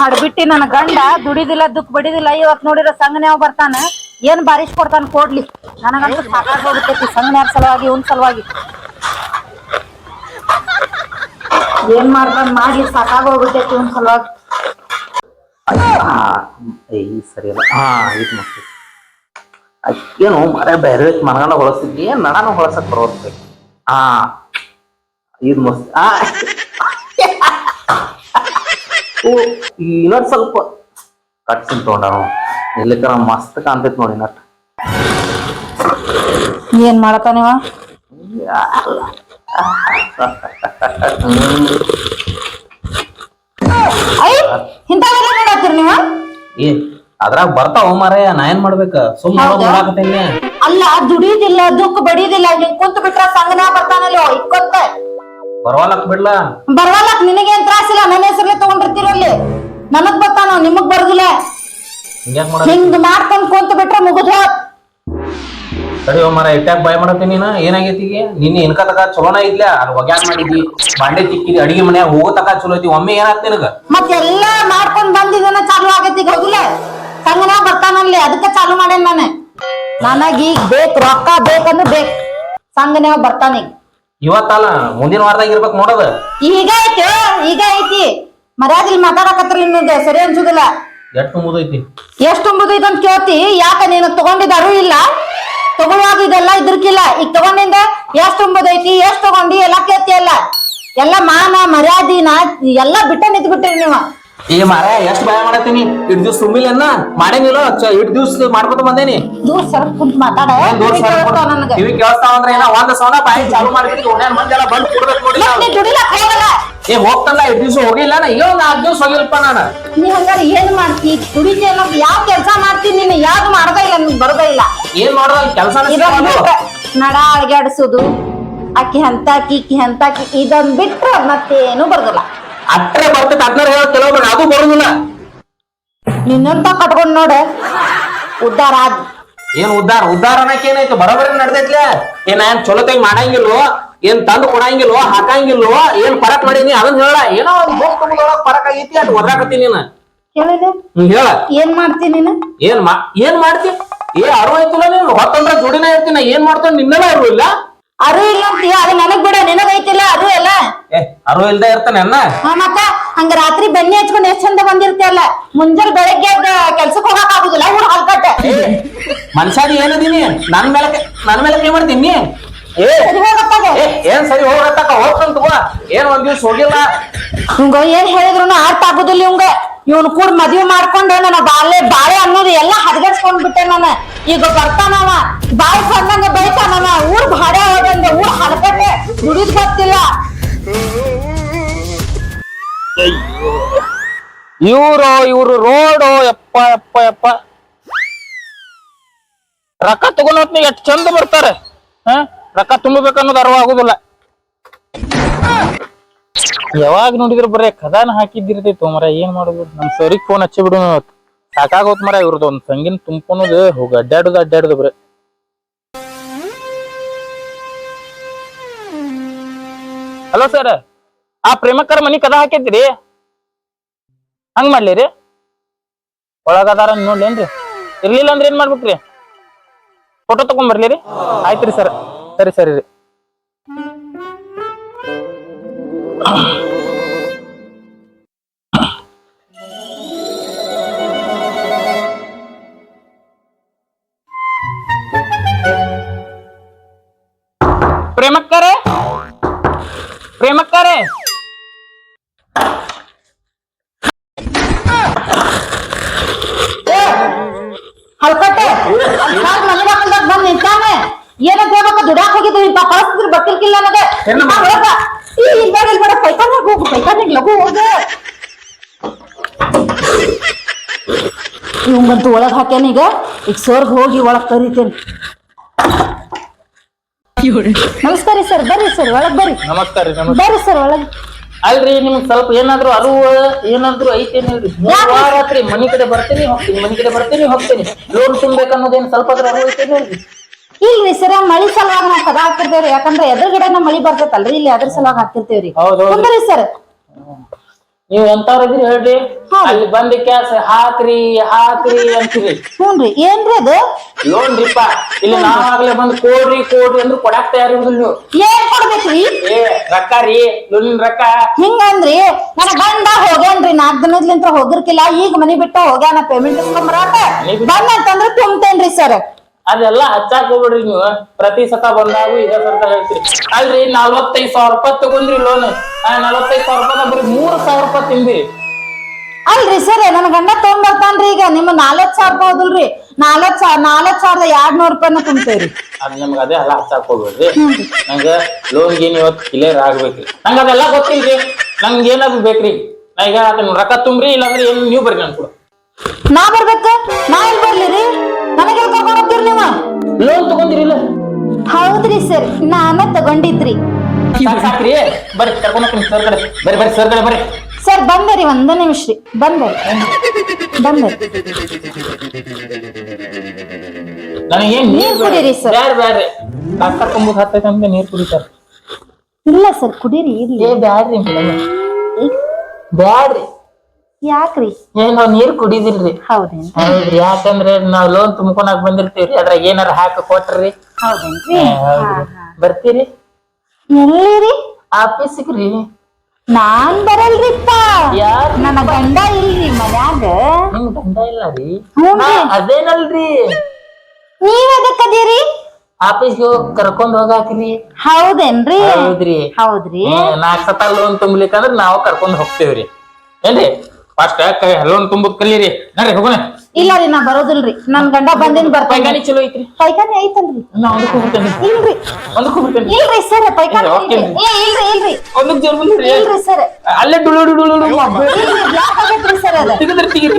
ಹಡ್ಬಿಟ್ಟಿ ನನ್ನ ಗಂಡ, ದುಡಿದಿಲ್ಲ, ದುಃಖ ಬಡಿದಿಲ್ಲ ಇವತ್ ನೋಡಿರ ಸಂಘನ್ಯಾವ ಬರ್ತಾನ. ಏನ್ ಬಾರಿಸ್ ಕೊಡ್ತಾನ ಕೊಡ್ಲಿ. ನನಗಂತೂ ಸಾಕಾಗ್ ಹೋಗ್ಬಿಟ್ಟೈತಿ ಸಂಘನ್ಯಾರ ಸಲುವಾಗಿ ಉನ್ ಸಲುವಾಗಿ. ಏನ್ ಮಾಡ್ತಾನ ಮಾಡ್ಲಿ ಸಾಕಾಗ್ ಹೋಗ್ಬಿಟ್ಟೈತಿ ಉನ್ ಸಲುವಾಗಿ. ಈ ಸರಿ ಹಾ ಇದು ಏನು ಮರ ಬೇರೆ ಮನಗಂಡ ಹೊಳಸ್ತಿದ್ವಿ. ಏನ್ ನಡಾನ ಹೊಳಸಕ್ ಬರೋದ್ರಿ ಹಾ ಇದು ಮಸ್ತ್. ಆ. ಇನ್ನೊಂದ್ ಸ್ವಲ್ಪ. ಕಟ್ಸಿನ್ ತಗೊಂಡ ಎಲ್ಲಿಕರ ಮಸ್ತ್ ಕಾಣ್ತೈತಿ ನೋಡಿ ನಟ್ ಏನ್ ಮಾಡತಾನಿವ ನೀವ? ಏ ಅದ್ರಾಗ ಬರ್ತಾವ ಮಾರಾಯ ನಾ ಏನ್ ಮಾಡ್ಬೇಕ? ಸುಮ್ಮನೆ? ಮಾಡಾಕತ್ತೇನೆ ಅಲ್ಲ ದುಡಿದಿಲ್ಲ ದುಃಖ ಬಡಿದಿಲ್ಲ ಹಿಂಗ್ ಕುಂತ ಬಿಟ್ರ ಸಂಘನ ಬರ್ತಾನಲ್ಲೋ ಇಕ್ಕೊತ್ತ. ಬರವಾಲಕ್ ಬಿಡ್ಲಾ? ಬರ್ವಾಲಕ್ ನಿನಗೇನ್ ತ್ರಾಸಿಲ್ಲ? ನನ್ನ ಹೆಸರಲ್ಲಿ ತಗೊಂಡಿರ್ತೀರಲ್ಲಿ ನನಗ್ ಬರ್ತಾನ ನಿಮಗ್ ಬರುದಿಲ್ಲ. ಹಿಂಗ್ಯಾಕ್ ಮಾಡ ಹಿಂಗ್ ಮಾಡ್ಕೊಂಡ್ ಕುಂತ ಬಿಟ್ರೆ ಮುಗುದ್ ಹೋತ್ ಸರಿ ಮರ ಇಟ್ಟಾಗ ಬಾಯ್ ಮಾಡತ್ತಿ ನೀನ? ಏನಾಗೈತಿ ಈಗ? ನಿನ್ನೆ ಇನ್ಕ ತಕ ಚಲೋನ ಇದ್ಲ? ಅಲ್ಲಿ ಒಗ್ಯಾಕ್ ಮಾಡಿದ್ವಿ ಬಾಂಡೆ ತಿಕ್ಕಿದಿ ಅಡಿಗೆ ಮನ್ಯಾಗ ಹೋಗೋ ತಕ ಚಲೋ ಐತಿ? ಒಮ್ಮೆ ಏನಾಗ್ತಿ ನಿನಗ? ಮತ್ತೆಲ್ಲ ಮಾಡ್ಕೊಂಡ್ ಬಂದಿದ್ದನ ಚಾಲು ಆಗೈತಿ ಈಗ ಹೌದಿಲ್ಲ? ಸಂಗನ ಬರ್ತಾನಲ್ಲಿ ಅದಕ್ಕ ಚಾಲು ಮಾಡೇನ್ ನಾನು? ನನಗೀಗ ಈಗ ಬೇಕ್ ರೊಕ್ಕ ಬೇಕಂದ್ರೆ ಬೇಕು. ಸಂಘನ ಬರ್ತಾನ ಈಗ. ಇವತ್ತಲ್ಲ ಮುಂದಿನ ವಾರದಾಗ ಇರ್ಬೇಕು ನೋಡೋದು. ಈಗ ಐತಿ ಈಗ ಐತಿ ಮರ್ಯಾದಿಲ್ ಮಾತಾಡಕತ್ರ ನಿಮಗೆ ಸರಿ ಅನ್ಸುದಿಲ್ಲ. ಎಷ್ಟು ಮುದೈತಿ? ಎಷ್ಟು ತುಂಬುದೈತೆ ಅಂತ ಕೇಳ್ತಿ ಯಾಕ ನೀನು ತಗೊಂಡಿದ್ದ ಅರು ಇಲ್ಲ? ತಗೊಳ್ಳುವಾಗ ಇದೆಲ್ಲ ಇದ್ರಕಿಲ್ಲ. ಈಗ ತಗೊಂಡಿಂದ ಎಷ್ಟ್ ಐತಿ ಎಷ್ಟು ತಗೊಂಡಿ ಎಲ್ಲ ಕೇಳ್ತಿ ಅಲ್ಲ ಎಲ್ಲ ಮಾನ ಮರ್ಯಾದಿನ ಎಲ್ಲ ಬಿಟ್ಟ ನಿಂತ್ಬಿಟ್ರಿ ನೀವು. ಈ ಮಾರ ಎಷ್ಟ್ ಭಯ ಮಾಡತ್ತೀನಿ? ಇಟ್ ದಿವ್ಸ ತುಂಬಿಲ್ಲ ಮಾಡಂಗಿಲ್ಲ ಇಟ್ ದಿವ್ಸ ಮಾಡ್ಕೊತ ಬಂದೇನಿ. ದೂರ ಸರ್ ಕುಂತ್ ಮಾತಾಡ. ಕಿವಿ ಕೇಳಿಸ್ತಾವ ಅಂದ್ರೆ ಏನ ಒಂದ್ ಸವನ ಬಾಯಿ ಚಾಲು ಮಾಡಿದ್ರಿ ಒಣ್ಯಾನ್ ಮಂದಿ ಎಲ್ಲ ಬಂದ್ ಕೊಡ್ಬೇಕು ನೋಡಿ ನೀ ದುಡಿಲಕ್ ಹೋಗಲ್ಲ. ಏ ಹೋಗ್ತಲ್ಲ ಇಟ್ ದಿವ್ಸ ಹೋಗಿಲ್ಲ ನಾ. ಈಗ ಒಂದ್ ನಾಲ್ಕು ದಿವ್ಸ ಹೋಗಿಲ್ಪ ನಾನು. ನೀ ಹಂಗಾರೆ ಏನ್ ಮಾಡ್ತಿ? ದುಡಿತಿ ಅನ್ನೋದು ಯಾವ ಕೆಲ್ಸ ಮಾಡ್ತಿ? ನೀನು ಯಾವ್ದು ಮಾಡದೇ ಇಲ್ಲ ನಿನ್ ಬರದೇ ಇಲ್ಲ. ಏನ್ ಮಾಡ್ದ? ಕೆಲಸ ನಡ ಅಳ್ಗ್ಯಾಡ್ಸುದು. ಅಕ್ಕಿ ಹಂತಾಕಿ ಇಕ್ಕಿ ಹಂತಾಕಿ ಇದನ್ ಬಿಟ್ರ ಮತ್ತೇನು ಬರೋದಿಲ್ಲ. ಅಟ್ರೆ ಬರ್ತೈತೆ ಅದ್ನಾರ ಹೇಳೋ ಕೆಲವೊಬ್ರು ಅದು ಬರೋದಿಲ್ಲ. ನಿನ್ನಂತ ಕಟ್ಕೊಂಡ್ ನೋಡ. ಉದ್ದಾರ ಆದ್ ಏನ್ ಉದ್ದಾರ? ಉದ್ದಾರ ಅನ್ನಕ್ ಏನೈತಿ ಬರೋಬರಿ ನಡ್ದೈತ್ಲೆ? ಏನ್ ಏನ್ ಚಲೋತಾಗಿ ಮಾಡಂಗಿಲ್ವೋ? ಏನ್ ತಂದು ಕೊಡಂಗಿಲ್ವೋ? ಹಾಕಂಗಿಲ್ವೋ? ಏನ್ ಪರಕ್ ಮಾಡೀನಿ ಅದನ್ನ ಹೇಳ. ಏನೋ ಒಂದ್ ಹೋಗ್ ತಗೊಂಡೊಳಗ್ ಪರಕ್ ಆಗೈತಿ ಅಟ್ ಒದಾಕತ್ತೀನಿ ನೀನು. ಹೇಳಿದೆ ಹ್ಮ್ ಹೇಳ. ಏನ್ ಮಾಡ್ತಿ ನೀನು? ಏನ್ ಮಾ ಏನ್ ಮಾಡ್ತಿ? ಏ ಅರು ಐತಿಲ್ಲ ನೀನು? ಹೊತ್ತಂದ್ರ ಜೋಡಿನ ಇರ್ತೀನಿ? ಏನ್ ಮಾಡ್ತಾನ? ನಿನ್ನೆಲ್ಲ ಇಲ್ಲ? ಅರು ಇಲ್ಲ ಅಂತೀಯ? ಅದು ನನಗ್ ಬಿಡ ನಿನಗ್ ಐತಿಲ್ಲ ಅದು ಎಲ್ಲ? ಏ ಅರು ಇಲ್ದೆ ಇರ್ತಾನೆ ಅನ್ನ ಹಾ ಮತ್ತ ಹಂಗ ರಾತ್ರಿ ಬೆನ್ನಿ ಹಚ್ಕೊಂಡ್ ಎಷ್ಟ್ ಚಂದ ಬಂದಿರ್ತಿಯಲ್ಲ? ಮುಂಜಾನೆ ಬೆಳಗ್ಗೆ ಕೆಲ್ಸಕ್ಕೆ ಕೆಲ್ಸಕ್ ಹೋಗಕ್ ಆಗುದಿಲ್ಲ ಊರ್ ಹಲ್ಕಟ್ಟ ಏನು ಏನದೀನಿ ನನ್ ಮೇಲೆ ನನ್ ಮೇಲೆ ಕೈ ಮಾಡ್ತೀನಿ ಏ ಸರಿ ಹೋಗತ್ತಾಗ ಏ ಏನ್ ಸರಿ ಹೋಗತ್ತಕ್ಕ ಹೋಗ್ತಂತ ಏನ್ ಒಂದ್ ದಿವ್ಸ ಹೋಗಿಲ್ಲ? ಹಿಂಗ ಏನ್ ಹೇಳಿದ್ರು ಅರ್ಥ ಆಗುದಿಲ್ಲ ಇವಂಗ ಇವನ್ ಕೂಡ ಮದ್ವೆ ಮಾಡ್ಕೊಂಡು ನನ್ನ ಬಾಳೆ ಬಾಳೆ ಅನ್ನೋದು ಎಲ್ಲ ಹದಗಡ್ಸ್ಕೊಂಡ್ ಬಿಟ್ಟೆ ನಾನು. ಈಗ ಬರ್ತಾನವ ಬಾಯಿ ಬಂದಂಗ ಬೈತಾನವ ಊರ್ ಭಾಡೆ ಹೋದಂಗ, ಊರ್ ಹಲ್ಕಟ್ಟೆ ದುಡಿದ್ ಗೊತ್ತಿಲ್ಲ. ಇವ್ರು ಇವ್ರು ರೋಡು, ಯಪ್ಪ ಯಪ್ಪ ಯಪ್ಪ. ರೊಕ್ಕ ತಗೊಂಡ್ ಎಷ್ಟು ಚಂದ ಬರ್ತಾರೆ, ಹ? ರೊಕ್ಕ ತುಂಬಬೇಕನ್ನೋದು ಅರ್ವ ಆಗುದಿಲ್ಲ. ಯಾವಾಗ ನೋಡಿದ್ರು ಬರೇ ಕದಾನ ಹಾಕಿದ್ದಿರ್ತೈತಿ ಮರ ಏನ್ ಮಾಡುದು? ನಮ್ ಸರಿಗೆ ಫೋನ್ ಹಚ್ಚಿ ಬಿಡು ಸಾಕಾಗೋತ್ ಮರ ಇವ್ರದ್ದು ಒಂದ್ ಸಂಗಿನ ತುಂಬ್ಕೊಳೋದು ಹೋಗಿ ಅಡ್ಡಾಡುದು ಅಡ್ಡಾಡುದು ಬರೀ. ಹಲೋ ಸರ್ ಆ ಪ್ರೇಮಕ್ಕರ ಮನಿ ಕದ ಹಾಕೈತಿರಿ ಹಂಗ್ ಮಾಡ್ಲಿರಿ? ಒಳಗದಾರ ನೋಡ್ಲೇನ್ರಿ ಇರ್ಲಿಲ್ಲ ಅಂದ್ರೆ ಏನ್ ಮಾಡ್ಬೇಕ್ರಿ? ಫೋಟೋ ತಗೊಂಡ್ ಬರ್ಲಿರಿ? ಆಯ್ತ್ರಿ ಸರ್ ಸರಿ ಸರಿ ರೀ. ಪ್ರೇಮಕ್ಕರೇ ಪ್ರೇಮಕ್ಕರೇ ಹಲ್ಕಟ್ಟೆ ಸಾಕ್ ಮನೆ ಬಾಗಲ್ದಾಗ ಬಂದ್ ನಿಂತಾನೆ ಏನಂತ ಹೇಳ್ಬೇಕು ದುಡ್ಯಾಕ್ ಹೋಗಿದ್ವಿ ಇಂತ ಪರಿಸ್ಥಿತಿ ಬರ್ತಿರ್ಕಿಲ್ಲ ನನಗೆ ಹೆಣ್ಣು ಮಗ. ಹೋಗ. ಈ ಇಲ್ಲಿ ಬೇಡ ಇಲ್ಲಿ ಬೇಡ ಹೋಗು ಪೈಖಾನ್ಯಾಗ್ ಲಘು ಹೋದ ಇವಂಗಂತೂ ಒಳಗ್ ಹಾಕ್ಯಾನ ಈಗ ಈಗ ಸೋರ್ಗ್ ಹೋಗಿ ಒಳಗ್ ಕರಿತೇನೆ ನಮಸ್ಕಾರ ಸರ್ ಬರ್ರಿ ಸರ್ ಒಳಗ್ ಬರ್ರಿ. ನಮಸ್ಕಾರ ರೀ ನಮಸ್ಕಾರ. ಬರ್ರಿ ಸರ್ ಒಳಗ್. ಅಲ್ರಿ ನಿಮ್ಗ್ ಸ್ವಲ್ಪ ಏನಾದ್ರು ಅರು ಏನಾದ್ರು ಐತೇನು ಮೂರ್ ವಾರ ಆತ್ರಿ ಮನಿ ಕಡೆ ಬರ್ತೀನಿ ಹೋಗ್ತೀನಿ ಮನಿ ಕಡೆ ಬರ್ತೀನಿ ಹೋಗ್ತೀನಿ. ಲೋನ್ ತುಂಬಬೇಕನ್ನೋದೇನು ಸ್ವಲ್ಪ ಅದ್ರ ಅರು ಐತೇನು ಇಲ್ರಿ ಸರ ಮಳಿ ಸಲುವಾಗಿ ನಾವ್ ಕದ ಹಾಕ್ತಿರ್ತೇವ್ರಿ ಯಾಕಂದ್ರೆ ಎದುರುಗಡೆ ನಮ್ ಮಳಿ ಬರ್ತೈತಲ್ರಿ ಇಲ್ಲಿ ಅದ್ರ ಸಲುವಾಗಿ ಹಾಕ್ತಿರ್ತೇವ್ರಿ ಹೌದ್ ಹೌದ್ರಿ. ಕುಂದ್ರಿ ಸರ್. ನೀವ್ ಎಂತವ್ರದ್ರಿ ಹೇಳ್ರಿ? ಹಾ. ಅಲ್ಲಿ ಬಂದ ಕ್ಯಾಸ್ ಹಾಕ್ರಿ ಹಾಕ್ರಿ ಅಂತೀರಿ. ಹ್ಞೂನ್ರಿ ಏನ್ರಿ ಅದು? ಲೋನ್ರಿಪ್ಪ ರೀಪಾ ಇಲ್ಲಿ ನಾವಾಗ್ಲೇ ಬಂದ್ ಕೊಡ್ರಿ ಕೊಡ್ರಿ ಅಂದ್ರೆ ಕೊಡಾಕ್ ತಯಾರಿ ನೀವು. ಏನ್ ಕೊಡ್ಬೇಕ್ರಿ? ಏ ರೊಕ್ಕ ರೀ ಲೋನಿನ ರೊಕ್ಕ. ಹಿಂಗಂದ್ರಿ ನನ್ನ ಗಂಡ ಹೋಗ್ಯಾನ್ರಿ. ನಾಕ್ ದಿನದ್ಲಿಂತ್ರ ಹೋಗಿರ್ಕಿಲ್ಲ. ಈಗ ಮನಿ ಬಿಟ್ಟ ಹೋಗ್ಯಾನ ಪೇಮೆಂಟ್ ಇಸ್ಕೊಂಬರಾಕ ಬಂದ ತುಂಬ್ತೇನ್ರಿ ಸರ್. ಅದೆಲ್ಲ ಹಚ್ಚಾಕ್ ಹೋಗ್ಬಿಡ್ರಿ ನೀವು. ಪ್ರತಿ ಸತ ಬಂದಾಗ ಇದ ಸರ್ತ ಹೇಳ್ತೀರಿ. ಅಲ್ರಿ ನಲ್ವತ್ತೈದ್ ಸಾವಿರ ರೂಪಾಯಿ ತಗೊಂಡ್ರಿ ಲೋನ್ ಆ ನಲ್ವತ್ತೈದ್ ಸಾವಿರ ರೂಪಾಯಿ ಬರೀ ಮೂರ್ ಸಾವಿರ ರೂಪಾಯಿ ತಿಂದಿರಿ. ಅಲ್ರಿ ಸರ್ ನನ್ ಗಂಡ ತೊಗೊಂಬರ್ತಾನ್ರಿ ಈಗ. ನಿಮ್ಮ ನಾಲ್ಕ್ ಸಾವಿರ ರೂಪಾಯಿ ಹೌದಲ್ರಿ. ನಾಲ್ಕ್ ಸಾವಿರ ನಾಲ್ಕ್ ಸಾವಿರದ ಎರಡ್ ನೂರ್ ರೂಪಾಯಿನ ತುಂಬ್ತೇವ್ರಿ. ಅದ್ ನಮ್ಗೆ ಅದೇ ಎಲ್ಲ ಹಚ್ಚಾಕ್ ಹೋಗ್ಬೇಡ್ರಿ ನಂಗ ಲೋನ್ ಗೇನ್ ಇವತ್ತು ಕ್ಲಿಯರ್ ಆಗ್ಬೇಕ್ರಿ. ನಂಗ ಅದೆಲ್ಲ ಗೊತ್ತಿಲ್ರಿ. ನಂಗೆ ಏನಾದ್ರು ಬೇಕ್ರಿ. ನಾ ಈಗ ಅದನ್ನ ರೊಕ್ಕ ತುಂಬ್ರಿ ಇಲ್ಲಾಂದ್ರೆ ಏನ್ ನೀವು ಬರ್ರಿ ನನ್ ಕೂಡ. ನಾ ಬರ್ಬೇಕ? ನಾ ಎಲ್ ಬರ್ಲಿರಿ? ನನಗೆ ಕರ್ಕೊಂಡೋಗ್ತೀರಿ ನೀವು? ಲೋನ್ ತಗೊಂಡಿರಿಲ್ಲ ಹೌದ್ರಿ ಸರ್ ನಾನ ತಗೊಂಡಿದ್ರಿ. ಸಾಕ್ರಿ ಬರ್ರಿ ಕರ್ಕೊಂಡ್ ಹೋಗ್ತೀನಿ ಸರ್ ಕಡೆ. ಬರ್ರಿ ಬರ್ರಿ ಸರ್ ಕಡೆ ಬರ್ರಿ. ಸರ್ ಬಂದರಿ ಒಂದ ನಿಮಿಷ ರೀ. ಬಂದರಿ. ಬಂದರಿ. ನನಗೇನ್ ನೀರ್ ಕುಡೀರಿ ಸರ್. ಬ್ಯಾಡ ಬ್ಯಾಡ್ರಿ. ಡಾಕ್ಟರ್ ತುಂಬುದ್ ಹತ್ತೈತೆ ಅಂತ ನೀರ್ ಕುಡಿತಾರ. ಇಲ್ಲ ಸರ್ ಕುಡೀರಿ ಇರ್ಲಿ. ಏ ಬ್ಯಾಡ್ರಿ ಮೇಡಮ್. ಬ್ಯಾಡ್ರಿ. ಯಾಕ್ರಿ? ಏನ್ ನಾವ್ ನೀರ್ ಕುಡಿದಿಲ್ರಿ. ಹೌದೇನ್ರಿ. ಹೌದ್ರಿ ಯಾಕಂದ್ರೆ ನಾವ್ ಲೋನ್ ತುಂಬ್ಕೊಳಕ್ ಬಂದಿರ್ತೀವ್ರಿ ಅದ್ರಾಗ ಏನಾರ ಹಾಕ ಕೊಟ್ರಿ. ಹೌದೇನ್ರಿ. ಬರ್ತೀರಿ? ಎಲ್ಲಿರಿ? ಆಫೀಸಿಗೆ ರೀ ನಾನ್ ಬರಲ್ರಿಪ್ಪ. ಯಾರ್ ನನ್ನ ಗಂಡ ಇಲ್ರಿ ಮನ್ಯಾಗ. ನಿಮ್ ಗಂಡ ಇಲ್ಲ ರೀ ಹ್ಞೂನ್ರಿ. ಅದೇನಲ್ರಿ? ನೀವ್ ಅದಕ್ಕದೀರಿ ಆಫೀಸ್ಗೆ ಹೋಗಿ ಕರ್ಕೊಂಡ್ ಹೋಗಾಕ್ರಿ. ಹೌದೇನ್ರಿ. ಹೌದ್ರಿ. ಹೌದ್ರಿ. ನಾಕ್ ನಾಲ್ಕ್ ಸತ ಲೋನ್ ತುಂಬ್ಲಿಕ್ಕಂದ್ರ ನಾವು ಕರ್ಕೊಂಡ್ ಹೋಗ್ತೇವ್ರಿ. ಏನ್ರಿ? ಫಸ್ಟ್ ಲೋನ್ ತುಂಬಕ್ ಕಲೀರಿ. ನಡ್ರಿ ಹೋಗೋಣ. ಇಲ್ಲ ರೀ ನಾ ಬರೋದಿಲ್ರಿ. ನನ್ ಗಂಡ ಬಂದಿನ್ ಬರ್ತಾನೆ. ಪೈಖಾನಿ ಚಲೋ ಐತ್ರಿ. ಪೈಖಾನೆ ಐತಲ್ರಿ. ನಾ ಒಂದಕ್ಕೆ ಹೋಗ್ತೇನೆ. ಇಲ್ರಿ. ಒಂದಕ್ಕೆ ಹೋಗ್ತೇನೆ. ಇಲ್ರಿ ಸರ್ ಪೈಖಾನೆ. ಇಲ್ರಿ. ಏ ಇಲ್ರಿ ಇಲ್ರಿ. ಒಂದಕ್ಕೆ ಜೋರ್ ಬಂದ್ರಿ ಇಲ್ರಿ ಸರ್. ಅಲ್ಲೇ ಡುಳು ಡುಳು ಡುಳು ಮಾಡ್ಬೇಡಿ. ಇಲ್ರಿ ಸರ್ ಅದ. ತೆಗೆದ್ರಿ ತೆಗೀರಿ.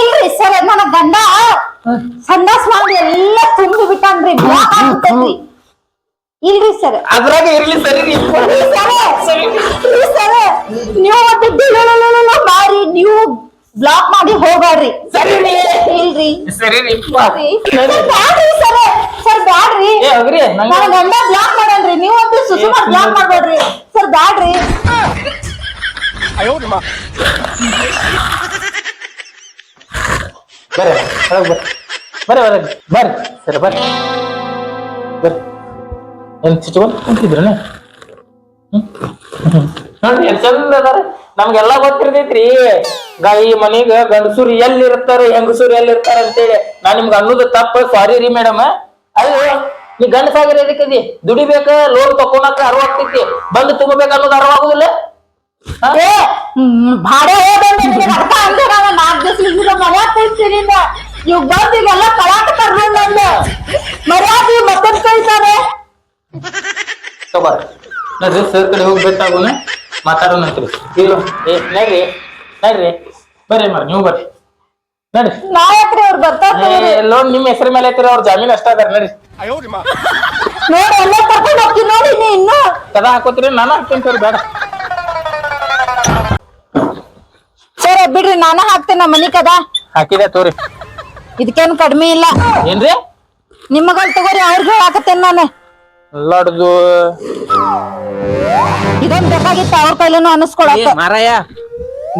ಇಲ್ರಿ ಸರ್ ನನ್ನ ಗಂಡ. ಸಂಡಾಸ್ ಮಾಡಿ ಎಲ್ಲ ತುಂಬಿ ಬಿಟ್ಟಾನ್ರಿ ಬ್ಲಾಕ್ ಆಗ್ಬಿಟ್ಟೈತ್ರಿ ಇಲ್ರಿ ಸರ್. ಅದ್ರಾಗ ಇರ್ಲಿ ಸರಿ ರೀ. ಸರಿ. ಸರ್. ನೀವು ದುಡ್ಡು ಮಾರಿ ನೀವು ಬ್ಲಾಕ್ ಮಾಡಿ ಹೋಗಾಡ್ರಿ ಸರಿ. ಇಲ್ರಿ. ಸರಿ ಬ್ಯಾಡ್ರಿ ಸರ್. ಸರ್ ಬ್ಯಾಡ್ರಿ. ನನ್ನ ಗಂಡ ಬ್ಲಾಕ್ ಮಾಡನ್ರಿ ನೀವು ಒಂದು ಸುಸುಮ ಬ್ಲಾಕ್ ಮಾಡ್ಬೇಡ್ರಿ. ಸರ್ ಬ್ಯಾಡ್ರಿ. ಬರ್ರಿ ಬರ್ರಿ. ಬರ್ರಿ ಬರ್ರಿ. ಸರಿ ಬರ್ರಿ. ಬರ್ರಿ. ಏನ್ ಚಿಚ್ಕೊಂಡ್ ಕುಂತಿದ್ರನ? ನೋಡ್ರಿ ಎಷ್ಟ್ ಚಂದ ಅದಾರ. ನಮ್ಗೆಲ್ಲಾ ಗೊತ್ತಿರ್ತೈತ್ರಿ. ಈ ಮನೆಗ ಗಂಡಸೂರ್ ಎಲ್ಲಿ ಇರ್ತಾರ ಹೆಂಗಸೂರ್ ಎಲ್ಲಿ ಇರ್ತಾರ ಅಂತೇಳಿ. ನಾ ನಿಮ್ಗೆ ಅನ್ನೋದು ತಪ್ಪ ಸಾರಿ ರೀ ಮೇಡಮ್ ಅಯ್ಯೋ ನೀ ಗಂಡಸಾಗಿರ ಎದಕ್ಕದಿ ದುಡಿಬೇಕ ಲೋನ್ ತಕೊಳಕ ಅರ್ವಾಗ್ತೈತಿ. ಬಂದು ತುಂಬಬೇಕ ಅನ್ನೋದು ಅರ್ವಾಗುದಿಲ್ಲ? ಭಾಡೆ ಹೋದಂದ್ರೆ ಅರ್ಥ ಅಂದ್ರೆ ನಾಲ್ಕು ದಿವಸ ಇವ್ ಬಂದು ಈಗೆಲ್ಲ ಮರ್ಯಾದೆ ಮತ್ತೊಂದ್ ಕಳಿತಾರೆ ತಗೋರಿ ನೋಡ್ರಿ ಸರ್ ಕಡೆ ಹೋಗಿ ಭೇಟಾಗೋಣ ಮಾತಾಡೋಣ ಅಂತ್ರಿ ಇಲ್ಲ. ಏ ನಡ್ರಿ. ನಡ್ರಿ. ಬರ್ರಿ ಮಾರ ನೀವು ಬರ್ರಿ. ನಡ್ರಿ. ನಾಯಕ್ರಿ ಅವ್ರು ಬರ್ತಾರೆ ಲೋನ್ ನಿಮ್ಮ ಹೆಸರು ಮೇಲೆ ಐತ್ರಿ ಅವ್ರ ಜಾಮೀನ್ ಅಷ್ಟ ಅದಾರ ನಡ್ರಿ. ನೋಡಿ ಎಲ್ಲ ಕರ್ಕೊಂಡು ಹೋಗ್ತೀನಿ ನೋಡಿ ನೀ ಇನ್ನು. ಕದ ಹಾಕೋತ್ರಿ ನಾನು ಹಾಕ್ತೇನೆ ಸರ್ ಬೇಡ. ಸರ್ ಬಿಡ್ರಿ ನಾನ ಹಾಕ್ತೇನೆ ನಮ್ಮ ಮನಿ ಕದ. ಹಾಕಿದೆ ತೋರಿ. ಇದಕ್ಕೇನು ಕಡಿಮೆ ಇಲ್ಲ. ಏನ್ರಿ? ನಿಮ್ಮಗಳು ತಗೋರಿ ಅವ್ರಿಗೆ ಹಾಕತ್ತೇನೆ ನಾನು. ಎಲ್ಲಾಡ್ದು ಇದೇನ್ ಬೇಕಾಗಿತ್ತು ಅವ್ರ ಕೈಲೂ ಅನಿಸ್ಕೊಳಕ. ಏ ಮಾರಾಯ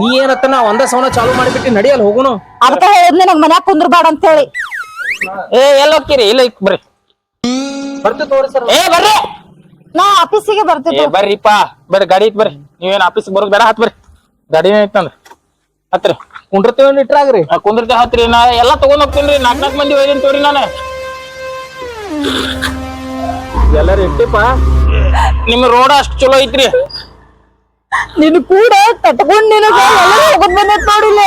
ನೀ ಏನತ್ತ ನಾ ಒಂದ ಸವನ ಚಾಲು ಮಾಡಿಬಿಟ್ಟು ನಡಿಯಲ್ಲ ಹೋಗುನು? ಅದಕ್ಕೆ ಹೇಳಿದ್ನಿ ನಂಗೆ ಮನ್ಯಾಗ ಕುಂದ್ರಬೇಡ ಅಂತ ಹೇಳಿ ಏ ಎಲ್ಲ ಹೋಗ್ತೀರಿ? ಇಲ್ಲ ಇಕ್ ಬರ್ರಿ. ಬರ್ತು ಏ ಬರ್ರಿ. ನಾ ಆಫೀಸಿಗೆ ಏ ಬರ್ತಿದ್ದೆ ಬರ್ರಿಪ್ಪ. ಬರ್ರಿ ಗಾಡಿ ಐತ್ ಬರ್ರಿ. ನೀವೇನ್ ಆಫೀಸ್ ಬರೋದ್ ಬೇಡ ಹತ್ ಬರ್ರಿ. ಗಾಡಿನೇ ಐತಂದ್ರ ಹತ್ರಿ ಕುಂಡ್ರತೇವ್ ಇಟ್ರಾಗ್ರಿ ಆ ಕುಂದ್ರತೆ ಹತ್ರಿ ನಾ ಎಲ್ಲಾ ತಗೊಂಡ್ ಹೋಗ್ತೀನ್ರಿ ನಾಲ್ಕು ನಾಲ್ಕು ಮಂದಿ ಒಯ್ದೀನಿ ತೋರಿ ನಾನು. ಎಲ್ಲಾರು ಇಟ್ಟಿಪ್ಪ. ನಿಮ್ ರೋಡ್ ಅಷ್ಟ್ ಚಲೋ ಐತ್ರಿ. ನಿನ್ ಕೂಡ ತಟ್ಕೊಂಡ್ ನಿನ್ನ ಎಲ್ಲ ಹೋಗೋದ್ ಬಂದೈತ್ ನೋಡಿಲ್ಲ.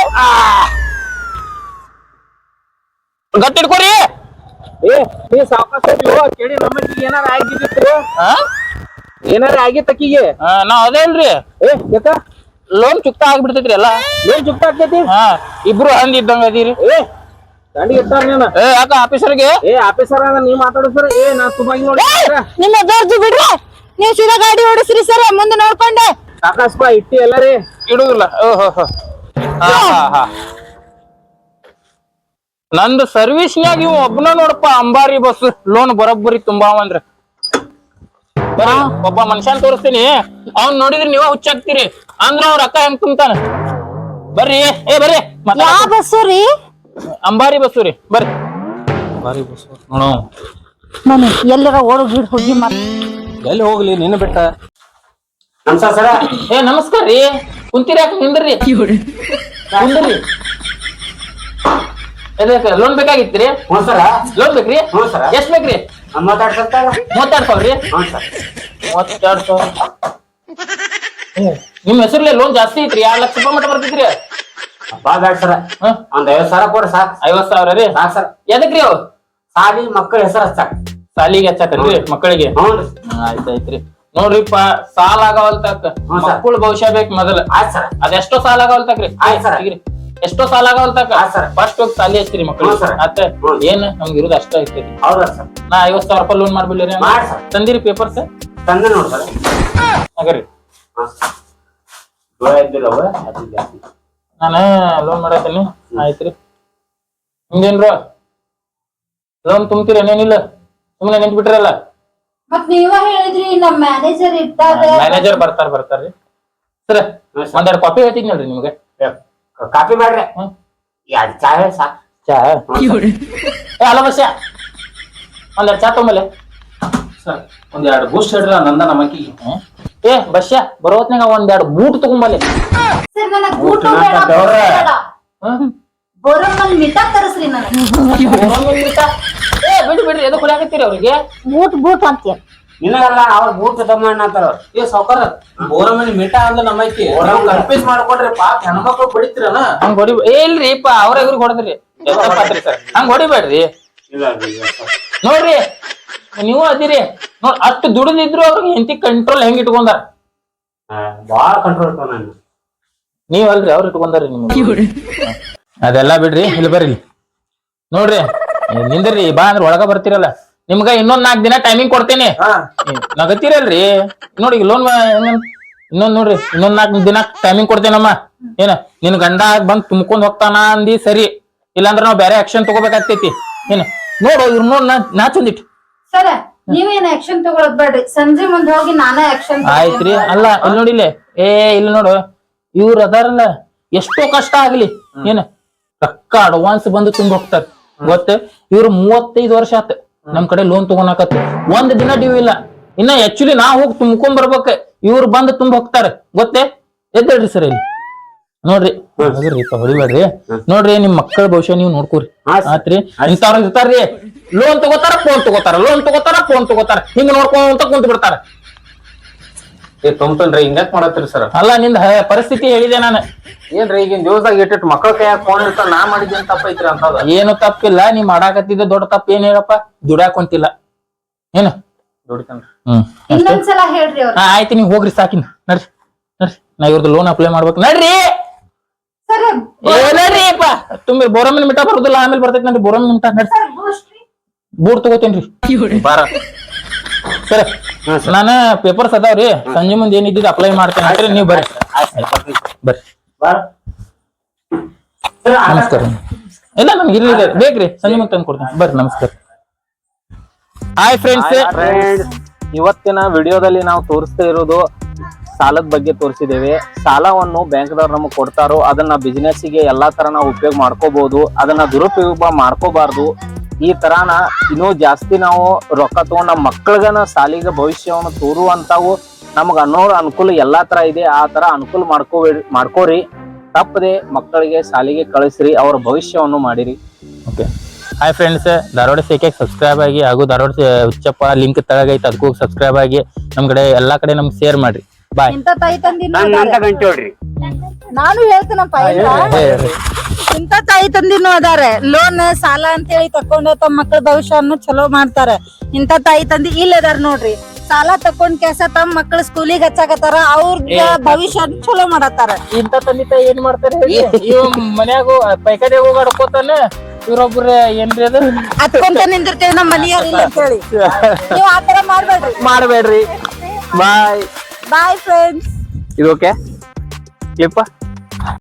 ಗಟ್ಟಿ ಇಟ್ಕೋರಿ ಏ ನೀ ಸಾವಕಾಶ ಕೇಳಿ ನಮಗೆ ಏನಾರ ಆಗಿದ್ದಿತ್ತು? ಏನಾರ ಆಗಿತ್ತ ಅಕ್ಕಿಗೆ? ನಾ ನಾವ್ ಅದೇ ಅಲ್ರಿ ಏ ಯಾಕ ಲೋನ್ ಚುಕ್ತಾ ಆಗ್ಬಿಡ್ತೈತ್ರಿ ಎಲ್ಲ. ಲೋನ್ ಚುಕ್ತಾ ಆಗ್ತೈತಿ? ಹಾ ಇಬ್ರು ಹಂದಿ ಇದ್ದಂಗ ಅದೀರಿ. ಏ ಏ ಯಾಕ ಆಫೀಸರ್ಗೆ? ಏ ಆಫೀಸರ್ ನೀ ಮಾತಾಡು ಸರ್. ಏ ನಾ ತುಂಬಾ ನೋಡಿ ನಿಮ್ಮ ದೊಡ್ಡ ಬಿಡ್ರಿ. ನೀವ್ ಸೀದಾ ಗಾಡಿ ಓಡಿಸ್ರಿ ಸರ್ ಮುಂದೆ ನೋಡ್ಕೊಂಡೆ. ಸಾಕಾಸ್ಪ ಇಟ್ಟಿ ಎಲ್ಲಾರಿ ಇಡುದಿಲ್ಲ. ಓಹೋ ಹೋ ಹಾ. ಹಾ ಹಾ ನಂದು ಸರ್ವಿಸ್ನ್ಯಾಗ ಇವ್ ಒಬ್ನ ನೋಡಪ್ಪ ಅಂಬಾರಿ ಬಸ್ ಲೋನ್ ಬರೋಬ್ಬರಿ ತುಂಬಾ ಅಂದ್ರ. ಒಬ್ಬ ಮನುಷ್ಯನ್ ತೋರಿಸ್ತೀನಿ. ಅವ್ನ್ ನೋಡಿದ್ರೆ ನೀವ ಹುಚ್ಚಾಕ್ತಿರಿ ಅಂದ್ರ ಅವ್ರ ಅಕ್ಕ ಹೆಂಗ್ ತುಂಬ್ತಾನ? ಬರ್ರಿ ಏ ಬರ್ರಿ. ಬಸ್ ಯಾವ ಬಸ್ಸು ರೀ? ಅಂಬಾರಿ ಬಸ್ಸು ರೀ ಬರ್ರಿ. ಬಾರಿ ಬಸ್ ನೋಡು. ನಾನು ಎಲ್ಲರ ಓಡ್ ಗಿಡ್ ಹೋಗಿ ಮತ್ ಎಲ್ಲಿ ಹೋಗ್ಲಿ ನಿನ್ನ ಬೆಟ್ಟ? ನಮಸ್ಕಾರ ಸರ. ಏ ನಮಸ್ಕಾರ ರೀ. ಕುಂತೀರಿ ಯಾಕೆ ನಿಂದ್ರಿ? ಕುಂದ್ರಿ. ಲೋನ್ ಬೇಕಾಗಿತ್ರಿ ಹ್ಞೂ ಸರ. ಲೋನ್ ಬೇಕ್ರಿ? ಹ್ಞೂ ಸರ. ಎಷ್ಟ್ ಬೇಕ್ರಿ? ಮಾತಾಡ್ ಸತ್ತಾರ ಮೂವತ್ತೆರಡು ಸಾವಿರ ರೀ ಹ್ಞೂ ಸರ್. ಮೂವತ್ತೆರಡು ಸಾವಿರ ಏ, ನಿಮ್ ಹೆಸರ್ಲೆ ಲೋನ್ ಜಾಸ್ತಿ ಐತ್ರಿ ಎರಡ್ ಲಕ್ಷ ರೂಪಾಯಿ ಮಟ್ಟ ಬರ್ತೈತ್ರಿ. ಬ್ಯಾಡ ಸರ. ಹ್ಮ್? ಒಂದ್ ಐವತ್ ಸಾವಿರ ಕೊಡ್ರಿ ಸಾಕ್ ಐವತ್ ಸಾವಿರ ರೀ? ಸಾಕ್ ಸರ್. ಎದಕ್ರಿ ಅವು? ಸಾಲಿ ಮಕ್ಕಳ ಹೆಸರು ಹಚ್ಚಾಕ್ ಸಾಲಿಗೆ ಹಚ್ಚಾಕನ್ರಿ ಮಕ್ಕಳಿಗೆ? ಆಯ್ತಾಯ್ತ್ರಿ ನೋಡ್ರಿಪ್ಪ ಸಾಲ ಆಗವಲ್ತಕ್ಕ ಹ್ಞೂ ಸರ್. ಮಕ್ಕಳ ಭವಿಷ್ಯ ಬೇಕ್ ಮೊದಲ. ಆಯ್ತು ಸರ್. ಅದೆಷ್ಟೋ ಸಾಲ ಆಗವಲ್ತಕ್ರಿ ಆಯ್ತ್ ಸರ್. ಎಷ್ಟೋ ಸಾಲ ಆಗವಲ್ತಕ್ಕ ಆಯ್ತ್ ಸರ್. ಫಸ್ಟ್ ಹೋಗಿ ಸಾಲಿ ಹಚ್ಚಿರಿ ಮಕ್ಕಳು ಅತ್ತ ಸರ್. ಮತ್ತೆ ಹ್ಞೂ. ಏನ್ ನಮ್ಗೆ ಇರೋದು ಅಷ್ಟ ಐತ್ರಿ. ಹೌದಾ ಸರ್. ನಾ ಐವತ್ ಸಾವಿರ ರೂಪಾಯಿ ಲೋನ್ ಮಾಡ್ಬಿಡ್ಲಿ ಮಾಡ್ ಸರ್. ತಂದಿರಿ ಪೇಪರ್ಸ್ ತಂದೆ ನೋಡಿ ಸರ್. ಹಾಗಾರಿ ಹಾಂ ಸರ್. ದೂರ ಇದ್ದಿಲ್ಲ ಅವ ಅದು ಜಾಸ್ತಿ. ನಾನು ಲೋನ್ ಮಾಡತ್ತೀನಿ ಆಯ್ತ್ರಿ. ನಿಮ್ದೇನ್ರ ಲೋನ್ ತುಂಬ್ತೀರಿ ಏನೇನಿಲ್ಲ? ಸುಮ್ಮನೆ ನಿಂತ್ ಬಿಟ್ರಲ್ಲ ಮತ್ ನೀವ ಹೇಳಿದ್ರಿ ನಮ್ ಮ್ಯಾನೇಜರ್ ಇರ್ತಾರೆ. ಮ್ಯಾನೇಜರ್ ಬರ್ತಾರ ಬರ್ತಾರ್ರಿ ಸರ್. ಒಂದೆರಡು ಕಾಪಿ ಹೇಳ್ತಿದ್ನಲ್ರಿ ನಿಮ್ಗೆ. ಕಾಪಿ ಮಾಡ್ರಿ. ಹ್ಮ್. ಎರಡು ಚಾ ಹೇಳಿ ಸಾಕ್ ಚಾ? ಏ ಅಲ್ಲ ಬಸ್ಯ. ಒಂದೆರಡು ಚಾ ತೊಂಬಲೆ. ಸರ್ ಒಂದೆರಡು ಎರಡು ಬೂಸ್ಟ್ ಹೇಳ್ರಿ ನಂದ ನಮ್ಮಕ್ಕಿಗೆ ಏ ಬಸ್ಯ ಬರೋತ್ನಾಗ ಒಂದ್ ಎರಡು ಬೂಟ್ ತಗೊಂಬಲ್ಲಿ ಸರ್ ಬೇಡ. ಬೇಡ. ಮಿಠಾ ತರಸ್ರಿ ನನಗೆ. ಏ ಬಿಡಿ ಬಿಡ್ರಿ ಎದು ಕುಡಿಯಾಕತ್ತೀರಿ ಅವ್ರಿಗೆ? ಬೂಟ್ ಬೂಟ್ ಅಂತೀಯ. ನಿನಗಲ್ಲ ಅವ್ರ ಬೂಟ್ ಅಂತಾರ. ಏ ಸಾವ್ಕಾರ ಬೋರಮನಿ ಅಂದ್ರ ಕನ್ಫ್ಯೂಸ್ ಮಾಡ್ಕೊಡ್ರಿ ಪಾಪ ಹೆಣ್ಮಕ್ಳು ಹಂಗ್ ಹೊಡಿ ಏ ಇಲ್ರಿ ಪಾ ಅವ್ರ ಇವ್ರಿಗೆ ಹೊಡೆದ್ರಿ. ಎಷ್ಟಪ್ಪಾತ್ರಿ ಸರ್? ಹಂಗ್ ಹೊಡಿಬೇಡ್ರಿ. ನೋಡ್ರಿ ನೀವು ಅದಿರಿ. ನೋಡ್ ಅಷ್ಟು ದುಡಿದಿದ್ರು ಅವ್ರಿಗೆ ಹೆಂಡತಿ ಕಂಟ್ರೋಲ್ ಹೆಂಗ್ ಇಟ್ಕೊಂಡಾರ? ಬಾಳ ಕಂಟ್ರೋಲ್ ನೀವಲ್ರಿ ನಾನು ನೀವ್ ಅಲ್ರಿ ಅವ್ರು ಇಟ್ಕೊಂಡಾರಿ ನಿಮ್ಗೆ. ಅದೆಲ್ಲ ಬಿಡ್ರಿ ಇಲ್ಲಿ ಬರ್ರಿ. ನೋಡ್ರಿ ನಿಂದ್ರಿ ಬಾ ಅಂದ್ರೆ ಒಳಗ ಬರ್ತಿರಲ್ಲ. ನಿಮ್ಗ ಇನ್ನೊಂದ್ ನಾಲ್ಕ್ ದಿನ ಟೈಮಿಂಗ್ ಕೊಡ್ತೇನೆ. ನಗತಿರಲ್ರಿ. ನೋಡಿ ಲೋನ್ ಇನ್ನೊಂದ್ ನೋಡ್ರಿ ಇನ್ನೊಂದ್ ನಾಲ್ಕ್ ದಿನ ಟೈಮಿಂಗ್ ಕೊಡ್ತೇನಮ್ಮ. ಏನ ನಿನ್ ಗಂಡ ಬಂದ್ ತುಂಬ್ಕೊಂಡ್ ಹೋಗ್ತಾನ ಅಂದಿ ಸರಿ. ಇಲ್ಲಾಂದ್ರ ನಾವ್ ಬೇರೆ ಆಕ್ಷನ್ ತಗೋಬೇಕಾಗ್ತೈತಿ. ಏನ ನೋಡು ಇವ್ರು ನೋಡ್ ನಾ ಸರ ನೀವೇನ್ ಆಕ್ಷನ್ ತಗೊಳಕ್ ಬೇಡ್ರಿ. ಸಂಜೆ ಮುಂದೆ ಹೋಗಿ ನಾನೇ ಆಕ್ಷನ್ ಆಯ್ತ್ರಿ ಅಲ್ಲ ಇಲ್ಲಿ ನೋಡಿ ಇಲ್ಲಿ. ಏ ಇಲ್ಲಿ ನೋಡು. ಇವ್ರ ಅದಾರಲ್ಲ ಎಷ್ಟೋ ಕಷ್ಟ ಆಗ್ಲಿ. ಏನ? ರೊಕ್ಕ ಅಡ್ವಾನ್ಸ್ ಬಂದು ತುಂಬ ಹೋಗ್ತಾರೆ ಗೊತ್ತ? ಇವ್ರು ಮೂವತ್ತೈದು ವರ್ಷ ಆತ. ನಮ್ ಕಡೆ ಲೋನ್ ತಗೊಳಕತ್ತ. ಒಂದ್ ದಿನ ಡ್ಯೂ ಇಲ್ಲ. ಇನ್ನ ಆಕ್ಚುಲಿ ನಾ ಹೋಗಿ ತುಂಬ್ಕೊಂಡ್ ಬರ್ಬೇಕ. ಇವ್ರು ಬಂದು ತುಂಬ ಹೋಗ್ತಾರೆ. ಗೊತ್ತೇ? ಎದ್ದೇಳ್ರಿ ಸರ್ ಇಲ್ಲಿ. ನೋಡ್ರಿ ಹೊಡಿಬೇಡ್ರಿ. ನೋಡ್ರಿ ನಿಮ್ ಮಕ್ಕಳ ಭವಿಷ್ಯ ನೀವು ನೋಡ್ಕೋರಿ. ಆತ್ರಿ? ಇಂಥವ್ರ ಇರ್ತಾರ್ರಿ. ಲೋನ್ ತಗೋತಾರ ಫೋನ್ ತಗೋತಾರ. ಲೋನ್ ತಗೋತಾರ ಫೋನ್ ತಗೋತಾರ. ಹಿಂಗ ನೋಡ್ಕೊಂತ ಕುಂತ ಬಿಡ್ತಾರ. ಏ ತುಂಬತನ್ರಿ ಹಿಂಗ್ಯಾಕ್ ಮಾಡತ್ತೀರಿ ಸರ್? ಅಲ್ಲ ನಿಂದ ಹ- ಪರಿಸ್ಥಿತಿ ಹೇಳಿದೆ ನಾನು. ಏನ್ರಿ ಈಗಿನ ದಿವಸದಾಗ ಇಟ್ಟಿಟ್ಟು ಮಕ್ಕಳ ಕೈಯಾಗ ಫೋನ್ ಇರ್ತಾರ ನಾ ಮಾಡಿದ್ದೇನ್ ತಪ್ಪೈತ್ರಿ ಅಂತ ಏನು ತಪ್ಪಿಲ್ಲ ನೀ ಮಾಡಾಕತ್ತಿದ್ದ ದೊಡ್ಡ ತಪ್ಪ ಏನ್ ಹೇಳಪ್ಪ? ದುಡಾಕೊಂತಿಲ್ಲ ಏನ? ದುಡಿತನ್ರಿ. ಹ್ಮ್ ಇನ್ನೊಂದ್ಸಲ ಹೇಳ್ರಿ ಅವ್ರ. ಹಾ ಆಯ್ತು ನೀವ್ ಹೋಗ್ರಿ ಸಾಕಿನ. ನಡ್ರಿ ನಡ್ರಿ. ನಾ ಇವ್ರದ್ದು ಲೋನ್ ಅಪ್ಲೈ ಮಾಡ್ಬೇಕು. ನಡ್ರಿ! ತುಂಬಿ ಬೋರಮ್ಮನ ಮಿಟ ಬರುದಿಲ್ಲ ಆಮೇಲೆ ಬರ್ತೈತಿ ನನ್ರಿ ಬೋರಮ್ಮನ ಮಿಟ ನಡ್ರಿ ಬೂರ್ ತಗೋತೇನ್ರಿ. ಬಾರ. ಸರ್ ನಾನ ಪೇಪರ್ಸ್ ಅದಾವ್ರಿ ಸಂಜೆ ಮುಂದೆ ಏನಿದ್ದು ಅಪ್ಲೈ ಮಾಡ್ತೇನೆ ಅಂದ್ರೆ ನೀವ್ ಬರ್ರಿ. ಬರ್ರಿ. ಬಾರ. ಸರ್ ನಮಸ್ಕಾರ. ಇಲ್ಲ ನಮ್ಗೆ ಇಲ್ಲಿ ಇದೆ. ಬೇಕ್ರಿ ಸಂಜೆ ಮುಂದೆ ತಂದು ಕೊಡ್ತೇನೆ. ಬರ್ರಿ ನಮಸ್ಕಾರ. ಹಾಯ್ ಫ್ರೆಂಡ್ಸ್ ಇವತ್ತಿನ ವಿಡಿಯೋದಲ್ಲಿ ನಾವು ತೋರಿಸ್ತಾ ಇರೋದು ಸಾಲದ ಬಗ್ಗೆ ತೋರಿಸಿದ್ದೇವೆ ಸಾಲವನ್ನು ಬ್ಯಾಂಕ್ದವ್ರು ನಮಗೆ ಕೊಡ್ತಾರೋ ಅದನ್ನ business ಗೆ ಎಲ್ಲಾ ತರ ನಾವು ಉಪಯೋಗ ಮಾಡ್ಕೋಬಹುದು ಅದನ್ನ ದುರುಪಯೋಗ ಮಾಡ್ಕೋಬಾರ್ದು. ಈ ತರಾನ ಇನ್ನೂ ಜಾಸ್ತಿ ನಾವು ರೊಕ್ಕ ತಗೊಂಡ್ ನಮ್ಮ ಮಕ್ಕಳಿಗನ ಸಾಲಿಗೆ ಭವಿಷ್ಯವನ್ನು ತೋರುವಂತವು ನಮ್ಗೆ ಅನ್ನೋ ಅನುಕೂಲ ಎಲ್ಲಾ ತರ ಇದೆ. ಆ ತರ ಅನುಕೂಲ ಮಾಡ್ಕೋ ಮಾಡ್ಕೋರಿ. ತಪ್ಪದೆ ಮಕ್ಕಳಿಗೆ ಸಾಲಿಗೆ ಕಳಿಸ್ರಿ, ಅವ್ರ ಭವಿಷ್ಯವನ್ನು ಮಾಡಿರಿ. ಓಕೆ ಹಾಯ್ ಫ್ರೆಂಡ್ಸ್ ಧಾರವಾಡ ಸೇಕೆ ಸಬ್ಸ್ಕ್ರೈಬ್ ಆಗಿ ಹಾಗೂ ಧಾರವಾಡ ಉಚ್ಚಪ್ಪ ಲಿಂಕ್ ತಳಗೈತೆ, ಅದಕ್ಕೂ ಸಬ್ಸ್ಕ್ರೈಬ್ ಆಗಿ ನಮ್ಮ ಕಡೆ ಎಲ್ಲ ಕಡೆ ನಮ್ಗೆ ಶೇರ್ ಮಾಡ್ರಿ. ಬಾಯ್. ಇಂತ ತಾಯಿ ತಂದಿನ ಅಂತ ಗಂಟೆ ಹೊಡ್ರಿ ನಾನು ಹೇಳ್ತೇನಪ್ಪ ಇಲ್ಲ ಇಂತ ತಾಯಿ. ತಂದಿನೂ ಅದಾರೆ ಲೋನ್ ಸಾಲ ಅಂತ ಹೇಳಿ ತಕೊಂಡು ತಮ್ಮ ಮಕ್ಕಳ ಭವಿಷ್ಯವನ್ನು ಚಲೋ ಮಾಡ್ತಾರೆ. ಇಂತ ತಾಯಿ ತಂದಿ ಇಲ್ಲ ಅದಾರ ನೋಡ್ರಿ. ಸಾಲ ತಕೊಂಡ್ ಕೆಸ ತಮ್ಮ ಮಕ್ಕಳ ಸ್ಕೂಲಿಗೆ ಹಚ್ಚಾಕತ್ತಾರ ಅವ್ರ ಭವಿಷ್ಯ ಚಲೋ ಮಾಡತ್ತಾರ. ಇಂತ ತಂದೆ ತಾಯಿ ಏನ್ ಮಾಡ್ತಾರೆ? ಇವ್ ಮನ್ಯಾಗ ಪೈಕಡೆ ಹೋಗಿ ಆಡ್ಕೋತಾನ ಇವ್ರೊಬ್ರ ಏನ್ರಿ ಅದು? ಹತ್ಕೊಂತ ನಿಂದಿರ್ತೇವೆ ನಮ್ಮ ಮನೆಯವ್ರ ಇಲ್ಲ ಅಂತ ಹೇಳಿ. ನೀವು ಆತರ ಮಾಡ್ಬೇಡ್ರಿ. ಮಾಡ್ಬೇಡ್ರಿ. ಬಾಯ್. ಬಾಯ್ ಫ್ರೆಂಡ್ಸ್ ಇದು ಓಕೆ ಕ್ಲಿಪ್ಪ